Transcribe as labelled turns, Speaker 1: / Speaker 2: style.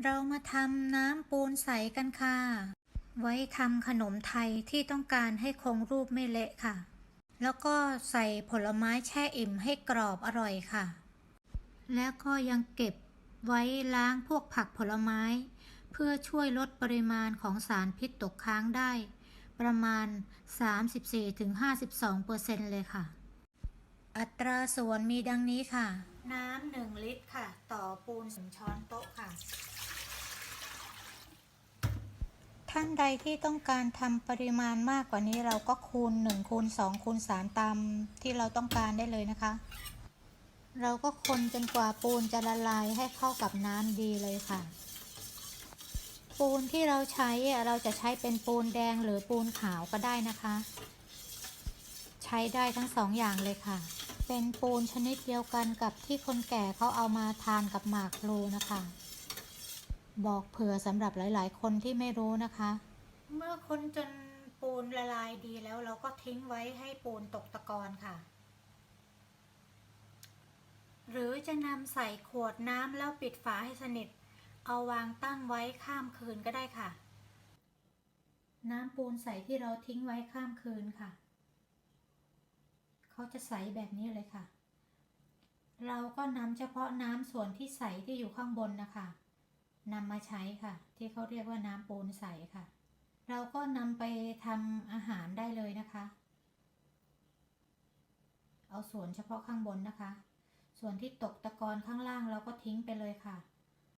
Speaker 1: เรามาทำน้ำปูนใสกันค่ะ ไว้ทำขนมไทยที่ต้องการให้คงรูปไม่เละค่ะ แล้วก็ใส่ผลไม้แช่อิ่มให้กรอบอร่อยค่ะ แล้วก็ยังเก็บไว้ล้างพวกผักผลไม้ เพื่อช่วยลดปริมาณของสารพิษตกค้างได้ ประมาณ 34-52%เลยค่ะ อัตราส่วนมีดังนี้ค่ะ น้ำหนึ่งลิตรค่ะ ต่อปูนสงช้อนโต๊ะค่ะ ท่านใดที่ต้องการทำปริมาณมากกว่านี้เราก็คูณ1คูณ2คูณ3ตามที่เราต้องการได้เลยนะคะ เราก็คนจนกว่าปูนจะละลายให้เข้ากับน้ำดีเลยค่ะ ปูนที่เราใช้อะเราจะใช้เป็นปูนแดงหรือปูนขาวก็ได้นะคะ ใช้ได้ทั้งสองอย่างเลยค่ะ เป็นปูนชนิดเดียวกันกับที่คนแก่เขาเอามาทานกับหมากพลูนะคะ บอกเผื่อสำหรับหลาย ๆ คนที่ไม่รู้นะคะ เมื่อคนจนปูนละลายดีแล้วเราก็ทิ้งไว้ให้ปูนตกตะกอนค่ะ หรือจะนำใส่ขวดน้ำแล้วปิดฝาให้สนิท เอาวางตั้งไว้ข้ามคืนก็ได้ค่ะ น้ำปูนใส่ที่เราทิ้งไว้ข้ามคืนค่ะ เขาจะใสแบบนี้เลยค่ะ เราก็นำเฉพาะน้ำส่วนที่ใสที่อยู่ข้างบนนะคะนำมาใช้ค่ะ ที่เขาเรียกว่าน้ำปูนใสค่ะ เราก็นำไปทำอาหารได้เลยนะคะ เอาส่วนเฉพาะข้างบนนะคะ ส่วนที่ตกตะกอนข้างล่างเราก็ทิ้งไปเลยค่ะ